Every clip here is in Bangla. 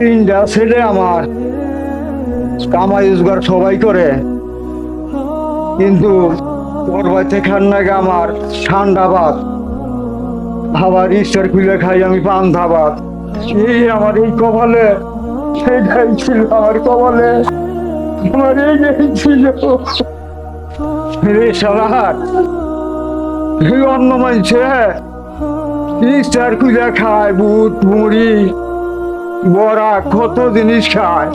তিনটা ছেলে আমার। কামাই রোজগার সবাই করে। কিন্তু ওর বাড়িতে খান আমার ঠান্ডা ভাত ইস্টার খুলে খাই আমি পান্থা ভাত এই আমার এই কপালে সেটাই ছিল আমার কপালে। আমার এই ছিল। অন্য মানছে ইস্টার খুলে খায় বুট, মুড়ি বড়া কত জিনিস খায়।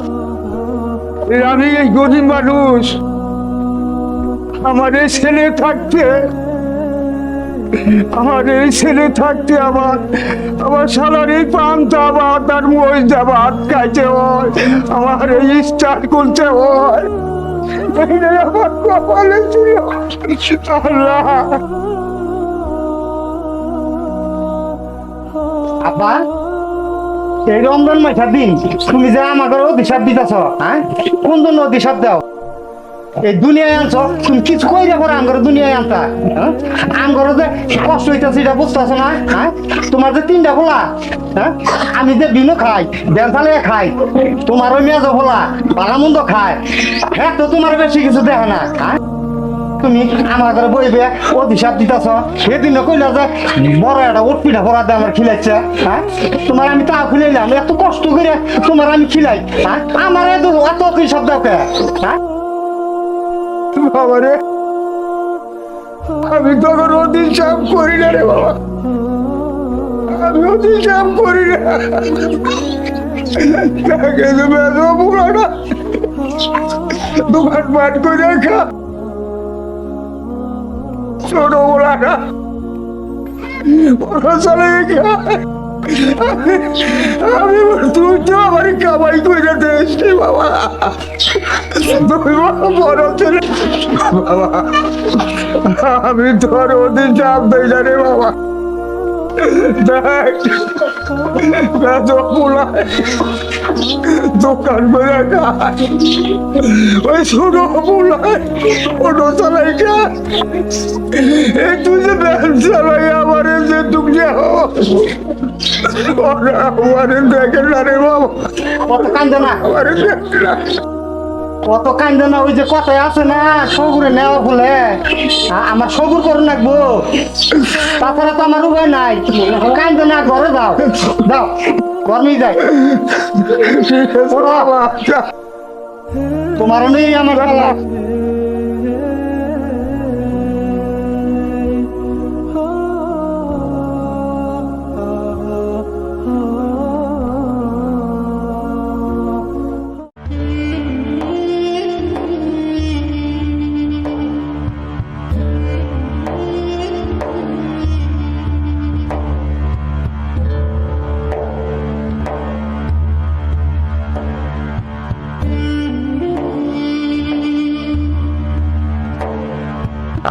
আমি এই গরিব মানুষ। আমার এই ছেলে থাকতে, আমার এই ছেলে থাকতে আমার আমার সালার এই পান্তা আর মজদা ভাত খাইতে হয়, আমার এই স্টার করতে হয়। আমার কপালে ছিল আল্লাহ। আব্বা? এই রমজান মাসের দিন তুমি যে আমাকে অভিশাপ দিতেছ হ্যাঁ? কোন জন্য অভিশাপ দাও? এই দুনিয়ায় আনছ, তুমি কিছু কই রে পরে আঙ্গর দুনিয়ায় আনতা হ্যাঁ? আঙ্গর যে কষ্ট হইতাছে এটা বুঝতেছ না হ্যাঁ? তোমার যে তিনটা খোলা হ্যাঁ? আমি যে বিনু খাই বেলথালে খাই, তোমার ওই মেয়াজ খোলা বালামন্দ খায় হ্যাঁ? তো তোমার বেশি কিছু দেখে না হ্যাঁ? তুমি আমার ঘরে বইবে, অভিশাপ দিতেছ। সেদিন কইলা যে, বড় একটা উঠপিঠা ভরা দিয়ে আমার খিলাইছে হ্যাঁ? তোমার আমি তাও খিলাইলাম, এত কষ্ট করে তোমার আমি খিলাই হ্যাঁ? আমার এত এত অভিশাপ দাও কে হ্যাঁ? বাবারে, আমি তখন চাপ করি না রে বাবা। আমি চাপ করি না। তাকে তো বেজো পুরাটা দোকান পাট করে খা। ছোট বলাটা বড় চলে আমি তুই তো আমার কামাই করে রে বাবা। তুই বড় ছেলে, বাবা। আমি তোর ওদের চাপ না রে বাবা। দেখ দোকান করে খায় ওই ছোট পোলায় ওটো চালাই খায় এই তুই যে ব্যান চালাই আমার যে তুমি আমার দেখে না রে বাবা। আমার দেখে না কত কান্দে না, ওই যে কথায় আছে না সগুরে নেওয়া বলে। আমার সগুর করে রাখব তাছাড়া তো আমার উপায় নাই। কান্দে না, ঘরে দাও দাও গরমে যাই। তোমার নেই আমার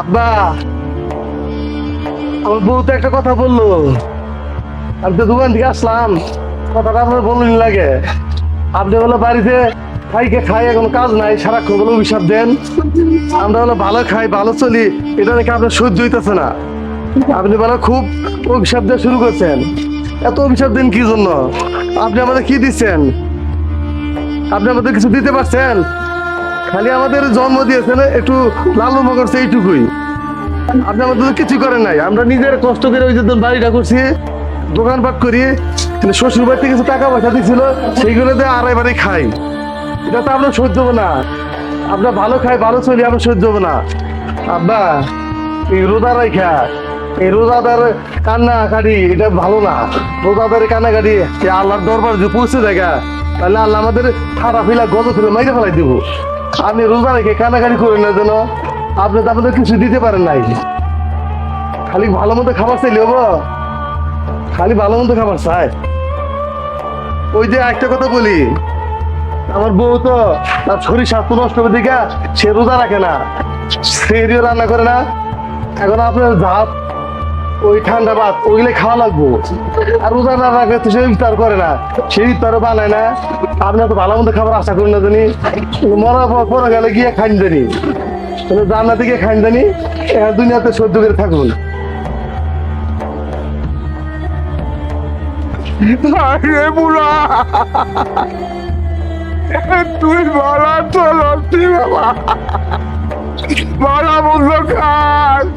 আব্বা, আমার বউ তো একটা কথা বলল। আমি তো দোকান থেকে আসলাম, কথাটা আপনার বলুন লাগে। আপনি বলে বাড়িতে খাইকে খাই, এখন কাজ নাই, সারাক্ষণ অভিশাপ দেন। আমরা বলে ভালো খাই, ভালো চলি, এটা নাকি আপনার সহ্য হইতেছে না। আপনি বলে খুব অভিশাপ দেওয়া শুরু করছেন। এত অভিশাপ দেন কি জন্য? আপনি আমাদের কি দিচ্ছেন? আপনি আমাদের কিছু দিতে পারছেন? খালি আমাদের জন্ম দিয়েছেন একটু লালু করছে এইটুকুই। আপনি আমাদের কিছু করেন নাই। আমরা নিজের কষ্ট করে ওই যে বাড়িটা করছি দোকানপাট করি, কিন্তু শ্বশুর বাড়িতে কিছু টাকা পয়সা দিয়েছিল সেইগুলো দিয়ে আড়াই বাড়ি খাই। এটা তো আপনার সহ্য হবে না। আপনার ভালো খাই, ভালো চলি, আমরা সহ্য হবে না। আব্বা, এই রোজা রাইখা এই রোজাদার কান্না কাটি এটা ভালো না। রোজাদারের কান্না কাটি এই আল্লাহর দরবার যদি পৌঁছে দেখা তাহলে আল্লাহ আমাদের খারাপ ফেলা গজ ফেলে মাইরে ফেলাই দিব। আপনি রোজা রেখে কান্নাকাটি করেন না যেন। আপনি তো আমাদের কিছু দিতে পারেন নাই। খালি ভালো মতো খাবার চাইলে হব। খালি ভালো মতো খাবার চাই। ওই যে একটা কথা বলি, আমার বউ তো তার শরীর স্বাস্থ্য নষ্ট হবে দিকে সে রোজা রাখে না সেরিও রান্না করে না। এখন আপনার ধাপ ওই ঠান্ডা ভাত, ওইগুলো খাওয়া লাগবো। আর রোজা না রাখলে তো সে ইফতার করে না। সে ইফতারও বানায় না। আপনি তো ভালো মতো খাবার আশা করেন না জানি। মরার পর গেলে গিয়ে খাইন জানি। জান্নাতে গিয়ে খাইন জানি। দুনিয়াতে সহ্য করে থাকুন। তুই বলা চলতি বাবা বলা বন্ধ কাজ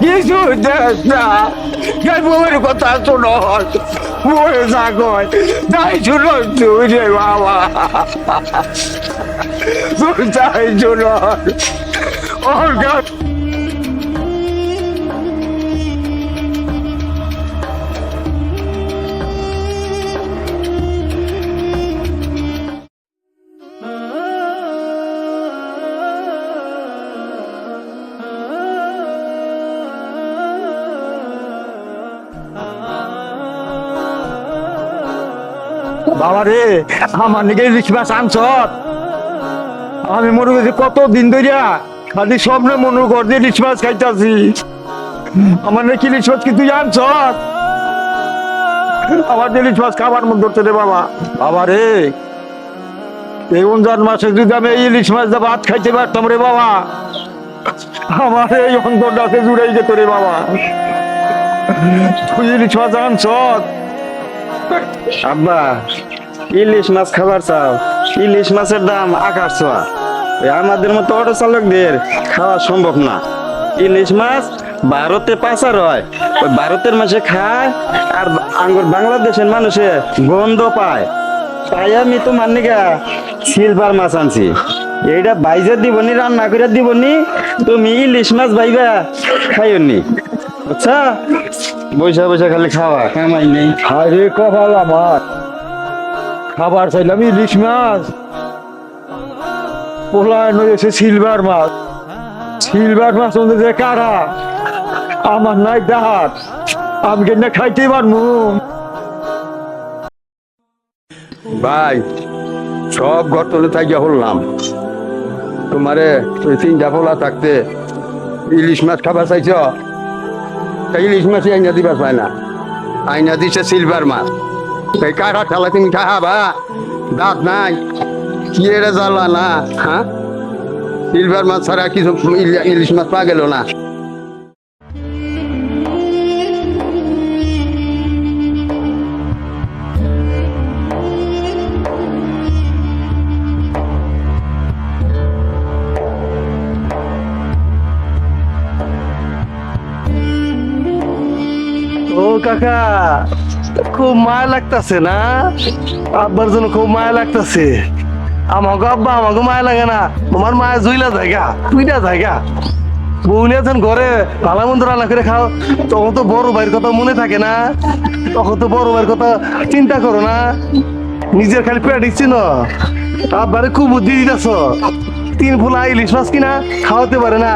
কিছু দেখ না যে বউয়ের কথা শোনো বউয়ে থাকয় তাই শুনো তুই রে বাবা তুই তাই শুনো ওর বাবা রে, আমার নিকে লিখবাস আনছ আমি মনে করছি কত দিন ধরিয়া, খালি স্বপ্নে মনে কর দিয়ে ইলিশ মাছ খাইতাছি। আমার নাকি ইলিশ কি তুই আনছ আমার যে ইলিশ খাবার মন ধরছে রে বাবা। বাবা রে, এই রমজান মাসে যদি আমি এই ইলিশ মাছ দিয়ে ভাত খাইতে পারতাম রে বাবা, আমার এই অন্তরটাকে জুড়াই যেত রে বাবা। তুই ইলিশ মাছ আব্বা, ইলিশ মাছ খাবার চাও। ইলিশ মাছের দাম আকাশ ছোঁয়া। আমাদের মতো অটো চালকদের খাওয়া সম্ভব না। ইলিশ মাছ ভারতে পাচার হয়। ওই ভারতের মাসে খায় আর আঙ্গুর বাংলাদেশের মানুষে গন্ধ পায়। তাই আমি তোমার নিগা সিলভার মাছ আনছি। এইটা বাইজে দিবনি, রান্না করে দিবনি, তুমি ইলিশ মাছ বাইবা খাইও নি আচ্ছা। বৈশা বৈশা খালি খাওয়া কামাই নেই। আরে কপাল আমার। খাবার চাইলাম ইলিশ মাছ। পোলায় নয়েছে সিলভার মাছ। সিলভার মাছ মধ্যে যে কারা? আমার নাই দাঁত। আমি কেন খাইতে পারব? ভাই সব ঘটনা থাকিয়া হলাম তোমারে ওই তিনটা পোলা থাকতে ইলিশ মাছ খাবার চাইছ? তা ইলিশ মাছ আইনা দিবার পায় না। আইনা দিছে সিলভার মাছ। এই কাঠা ঠেলা তুমি খাবা? দাঁত নাই। কি এটা জ্বালা না হ্যাঁ? সিলভার মাছ ছাড়া কিছু ইলি- ইলিশ মাছ পা গেল না। কাকা, খুব মায়া লাগতাছে না? আব্বার জন্য খুব মায়া লাগতাছে। আমাকে আব্বা আমাকে মায়া লাগে না। তোমার মায়া জুইলা জায়গা তুইটা জায়গা। বউলিয়া যখন ঘরে ভালো মন্দ রান্না করে খাও, তখন তো বড় ভাইয়ের কথা মনে থাকে না। তখন তো বড় ভাইয়ের কথা চিন্তা করো না। নিজের খালি পেট দিচ্ছি না। আব্বারে খুব বুদ্ধি দিতেছ। তিন ফুলা ইলিশ মাছ কিনা খাওয়াতে পারে না।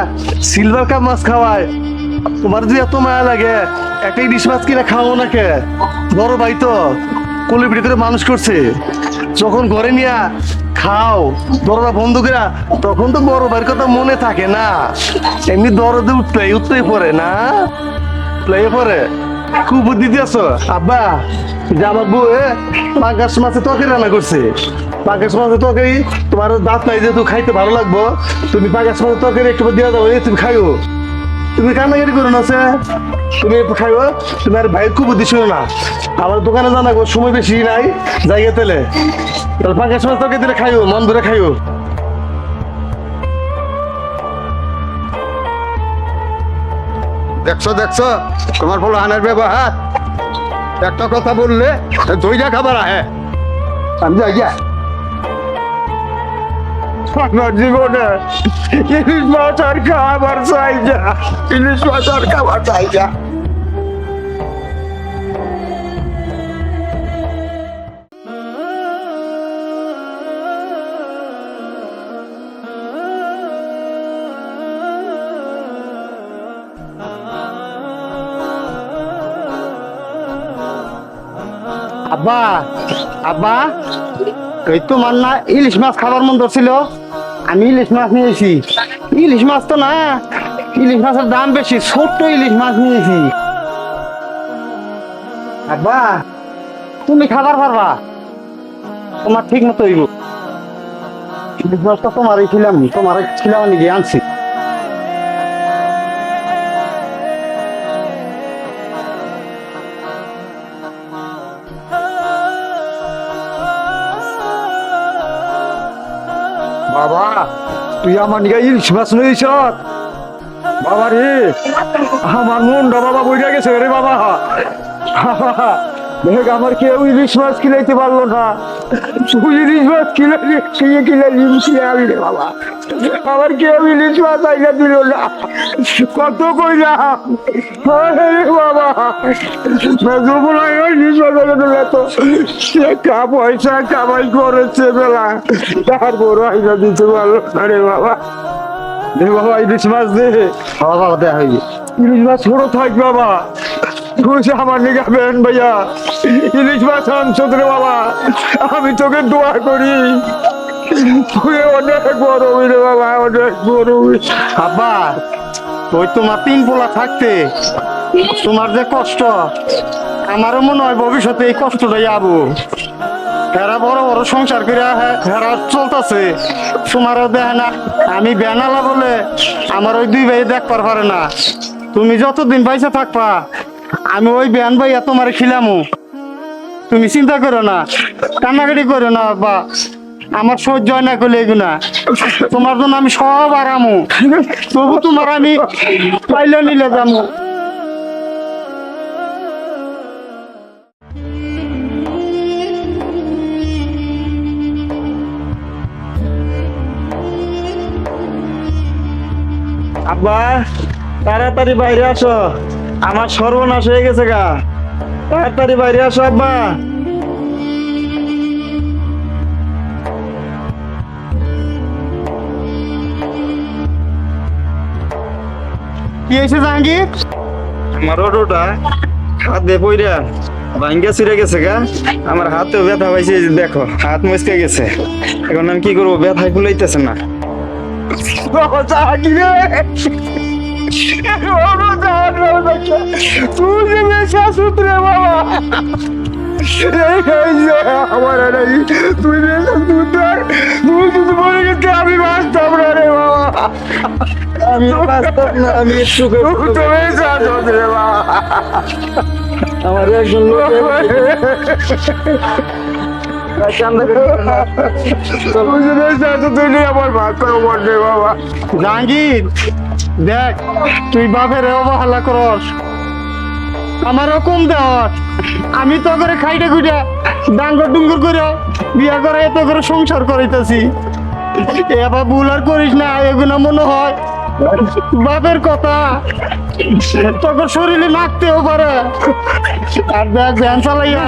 সিলভার কাপ মাছ খাওয়ায়। তোমার যে এত মায়া লাগে একটা ইলিশ মাছ কিনা খাও না কে বড় ভাই তো কোলে করে মানুষ করছে। যখন ঘরে নিয়া খাও, দরজা বন্ধ করে তখন তো বড় ভাইয়ের কথা মনে থাকে না। এমনি দরজা উঠতে উঠতেই পড়ে না? প্লে পরে খুব বুদ্ধি দিয়েছ। আব্বা, যে আমার বউ পাঙ্কাশ মাছে তরকারি রান্না করছে। পাঙ্কাশ মাছের তরকারি, তোমার দাঁত নাই যেহেতু খাইতে ভালো লাগবো, তুমি পাঙ্কাশ মাছের তরকারি একটু দিয়ে দাও তুমি খাইও। তুমি কান্নাকাটি করো না তুমি খাইও তুমি আর ভাইয়ের খুব বুদ্ধি শুনো না। আমার দোকানে জানা গো সময় বেশি নাই জায়গা তেলে। তাহলে পাঙ্কাশ মাছ তরকারি দিলে খাইও মন ধরে খাইও দেখছ দেখছ তোমার বলো আনার ব্যবহার? একটা কথা বললে দইটা খাবার আহে। আমি যাই আমার জীবনে ইলিশ মাছ আর খাবার চাই যা ইলিশ মাছ আর খাবার চাই যা আব্বা আব্বা এই তোমার না ইলিশ মাছ খাবার মন ধরছিল আমি ইলিশ মাছ নিয়েছি। ইলিশ মাছ তো না, ইলিশ মাছের দাম বেশি, ছোট্ট ইলিশ মাছ নিয়েছি। আব্বা, তুমি খাবার পারবা? তোমার ঠিক মতো ইলিশ মাছটা তোমারই ছিলাম তোমার ছিলাম গিয়ে আনছি। তুই আমার নিকে ইলিশ মাছ লইছ? বাবা রে আমার মনটা বাবা বইটা গেছে রে বাবা। দেখ আমার কেউ ইলিশ মাছ কিলাইতে পারল না? তুই ইলিশ মাছ কিনে কিলাই কিনে রে বাবা। আমার কেউ ইলিশ মাছ আইনা দিল না? কত কইলাম? বাবা। ইলিশ মাছ আইনা দিল তো। সে কা পয়সা কামাই করেছে বেলা। তার বড় আইনা দিতে পারল না রে বাবা। দে বাবা ইলিশ মাছ দে। বাবা দেওয়া ইলিশ মাছ ছোট থাক বাবা। তুই আমার নিগাবেন ভাইয়া। ইলিশ মাছ আনছো রে বাবা, আমি তোকে দোয়া করি। তুই অনেক বড় রে বাবা, অনেক বড় আব্বা ওই তোমার তিন পোলা থাকতে। তোমার যে কষ্ট, আমারও মনে হয় ভবিষ্যতে এই কষ্টটাই আবু হেরা বড় বড় সংসার করে হেরা চলতেছে। তোমারও দেখে না, আমি বেনালা বলে আমার ওই দুই ভাই দেখবার পারে না। তুমি যতদিন পয়সা থাকবা আমি ওই বেন ভাইয়া তোমার খিলামু। তুমি চিন্তা করো না, কান্নাকাটি করো না বা আমার সহ্য হয় না করলে এগুনা তোমার জন্য আমি সব আরামু তবু তোমার আমি পাইলে নিলে যাব আব্বা, তাড়াতাড়ি বাইরে আসো। আমার সর্বনাশ হয়ে গেছে গা। তাড়াতাড়ি বাইরে আসো, আব্বা। কি হয়েছে, জাহাঙ্গীর? আমার অটোটা হাতে পইরা ভাঙ্গা ছিঁড়ে গেছে গা। আমার হাতেও ব্যথা পাইছে দেখো, হাত মুচকে গেছে। এখন আমি কি করব, ব্যথায় ফুলাইতেছে না। জাহাঙ্গীর তুই যে বাবা আমার তুই তুই যদি মরে গেছে আমি বাঁচতাম না রে বাবা আমি বাস্তব না আমি সুখে তুই তো বেশা বাবা আমার একজন আমার বাবা। জাহাঙ্গীর দেখ, তুই বাপের অবহেলা করস। আমারও কম দেওয়ার। আমি তো করে খাইটে খুঁটে ডাঙ্গর ডুঙ্গর করে বিয়া করে এত করে সংসার করাইতেছি। এবার ভুল আর করিস না এগুলো মনে হয় বাপের কথা। তোকে শরীরে নাকতেও পারে। আর দেখ ভ্যান চালাইয়া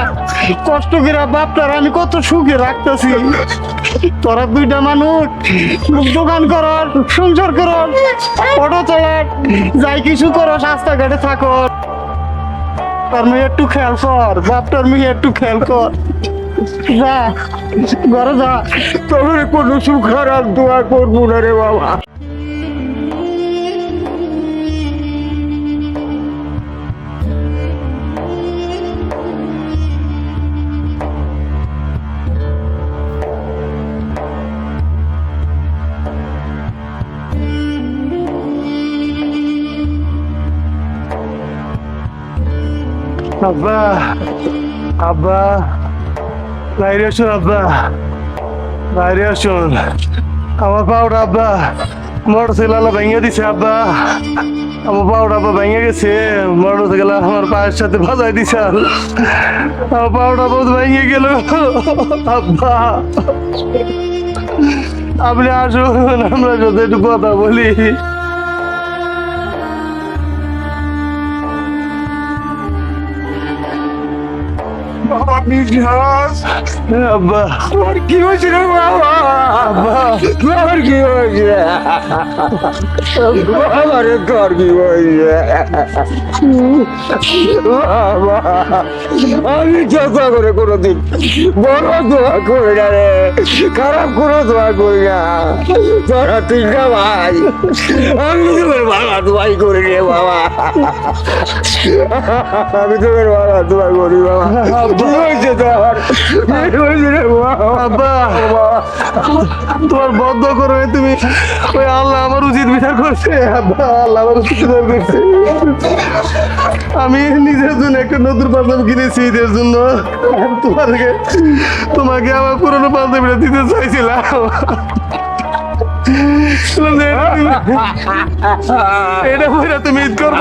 কষ্ট করে বাপটার আমি কত সুখে রাখতেছি। তোরা দুইটা মানুষ দোকান করর, সংসার করর, অটো চালার, যাই কিছু করো, রাস্তাঘাটে থাকো। তার মেয়ে একটু খেয়াল কর, বাপটার মেয়ে একটু খেয়াল কর। যা, ঘরে যা। তোর কোনো সুখ খারাপ দোয়া করব না রে বাবা। আব্বা আব্বা, বাইরে আসুন আব্বা, বাইরে আসুন। আমার পাউডার আব্বা মোটর সাইকেল ভেঙে দিছে আব্বা। আমার পাউডার আব্বা ভেঙে গেছে মোটর সাইকেল আমার পায়ের সাথে বাজাই দিছে। আমার পাউডার বহুত ভেঙে গেল। আব্বা, আপনি আসুন, আমরা সাথে একটু কথা বলি। বাবা আব্বা। তোর কি হয়েছে রে বাবা? কি হয়েছে? বাবা রে তোর কি হয়েছে? বাবা আমি চেষ্টা করে কোনোদিন বড় দোয়া করি না রে। খারাপ কোনো দোয়া করি না। তোরা তিনটা ভাই। আমি তোর বাবা দোয়াই করি রে বাবা। আমি তোর বাবা দোয়া করি বাবা। তোমার বদ্ধ করে তুমি। ওই আল্লাহ আমার উচিত বিচার করছে। আল্লাহ আমার উচিত বিচার করছে। আমি নিজের জন্য একটা নতুন পাঞ্জাবি কিনেছি ঈদের জন্য। তোমাকে তোমাকে আমার পুরনো পাঞ্জাবিটা দিতে চাইছিলাম। এটা তুমি ঈদ করব।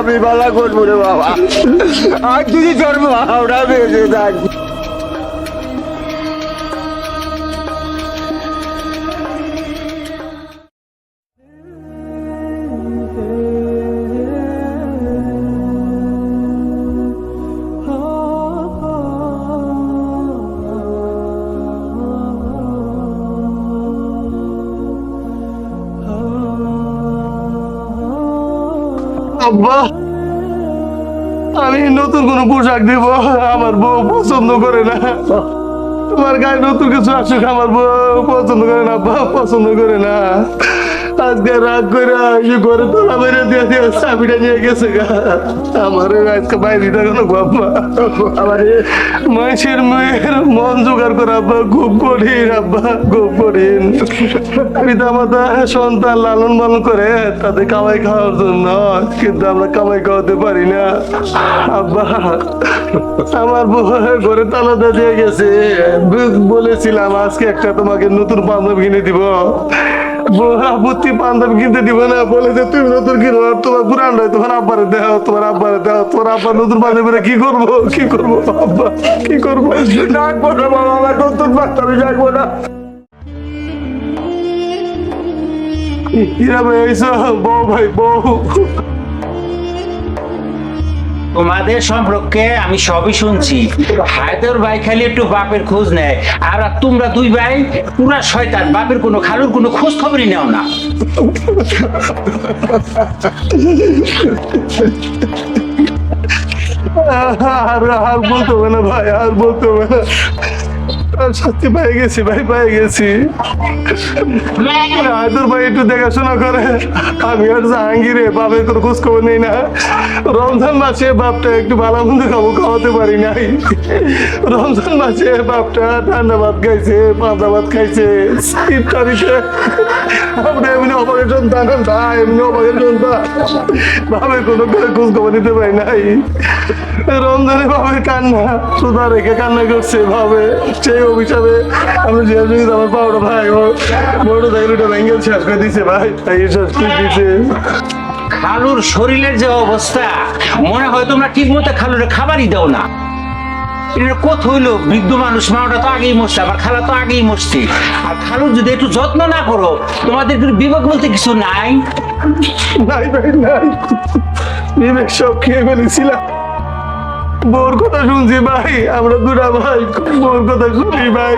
আমি বালা করব রে বাবা। আর যদি জন্ম আমরা বেঁচে থাক আব্বা, আমি নতুন কোনো পোশাক দিব, আমার বউ পছন্দ করে না। তোমার গায়ে নতুন কিছু আসুক, আমার বউ পছন্দ করে না, আব্বা পছন্দ করে না। আজকে রাগ করে এসে ঘরে তোলা বেড়ে দিয়ে দিয়ে চাবিটা নিয়ে গেছে গা। আমার আজকে বাইরে থাকানো বাবা। আমার মাসের মেয়ের মন জোগাড় করে, আব্বা, খুব কঠিন, আব্বা, খুব কঠিন। পিতা মাতা সন্তান লালন পালন করে তাদের কামাই খাওয়ার জন্য, কিন্তু আমরা কামাই খাওয়াতে পারি না। আব্বা, আমার ঘরে তালা দিয়ে গেছে। বলেছিলাম, আজকে একটা তোমাকে নতুন বান্ধব কিনে দিব। আপত্তি বান্ধব কিনতে দিব না। বলে যে তুমি নতুন কিনো আর তোমার পুরানটাই তোমার আব্বারে দেও তোমার আব্বারে দেও তোমার আব্বা নতুন বান্ধবীরা কি করব? কি করব আব্বা কি করব? ডাকবো না বাবা আমার নতুন ডাকবো না। ইরা ভাই এইসব বউ ভাই বউ। তোমাদের সম্পর্কে আমি সবই শুনছি। হায়দর ভাই খালি একটু বাপের খোঁজ নেয়, আর তোমরা দুই ভাই, পুরা শয়তান, বাপের কোনো খালুর কোনো খোঁজ খবরই নেও না। আর আর বলতে হবে না ভাই, আর বলতে হবে না। পেয়ে গেছি ভাই পেয়ে গেছি। হায়দুর ভাই একটু দেখাশোনা করে। আমি আর জাহাঙ্গীরে খোঁজ খবর নেই না। রমজান মাসে বাপটা একটু ভালো মন্দ খাব খাওয়াতে পারি নাই। রমজান মাসে বাপটা ঠান্ডা ভাত খাইছে পাঁচা ভাত খাইছে। ইফতারিতে আমরা এমনি অবাকের সন্তান না এমনি অবাকের সন্তান ভাবে কোনো খোঁজ খবর নিতে পারি নাই। রমজানে ভাবে কান্না সুদা রেখে কান্না করছে ভাবে সেই অভিশাপে আমরা যে আমার পাওয়াটা ভাই বড় দাইলুটা শেষ করে দিছে ভাই। তাই দিছে? খালুর শরীরের যে অবস্থা মনে হয় তোমরা ঠিক মতো খালুরে খাবারই দাও না। এটা কত হইল? বৃদ্ধ মানুষ মাওটা তো আগেই মরছে আবার খালা তো আগেই মরছে। আর খালুর যদি একটু যত্ন না করো তোমাদের কোনো বিবেক বলতে কিছু নাই? নাই ভাই নাই। বিবেক সব খেয়ে ফেলেছিলাম। বোর কথা শুনছি ভাই আমরা দুটা ভাই বোর কথা শুনি ভাই।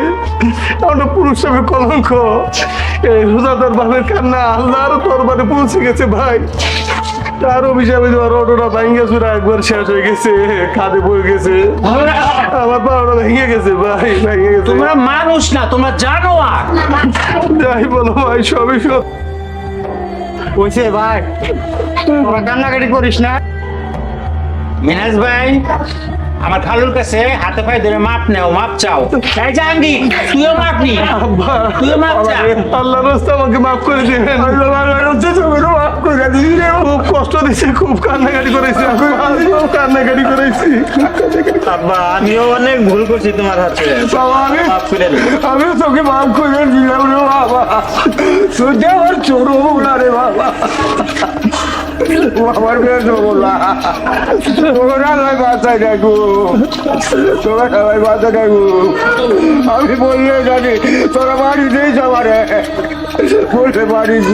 আমরা পুরুষ হিসাবে কলঙ্ক। এই সুজাতার বাপের কান্না আল্লাহর দরবারে পৌঁছে গেছে ভাই। তার অভিশাপে তোমার অটোটা ভেঙে চুরা একবার শেষ হয়ে গেছে কাঁধে পড়ে গেছে। আমার পাওয়াটা ভেঙে গেছে ভাই ভেঙে গেছে। তোমরা মানুষ না তোমরা জানো আর যাই বলো ভাই সবই সত্য। কইছে ভাই তোরা কান্নাকাটি করিস না। মিনাজ ভাই আমার খালুর কাছে হাতে পায়ে ধরে মাপ নেও মাপ চাও। এই জাহাঙ্গীর তুইও মাপ নি। তুইও মাপ চা। আল্লাহ রাস্তা আমাকে মাফ করে দিবেন। মাফ করে দিন খুব কষ্ট দিছে খুব কান্নাকাটি করেছি। আমি খুব কান্নাকাটি করেছি। আব্বা আমিও অনেক ভুল করছি তোমার হাতে বাবা আমি মাফ করে আমি তোকে মাফ করে দিলাম রে বাবা। তুই আমার চোর না রে বাবা। আমার বেশ বলা তোরা সবাই বাঁচাই রাখব তোরা সবাই বাঁচাই রাখব আমি বললে জানি, তোরা বাড়িতেই সবার। বাড়ি পারিস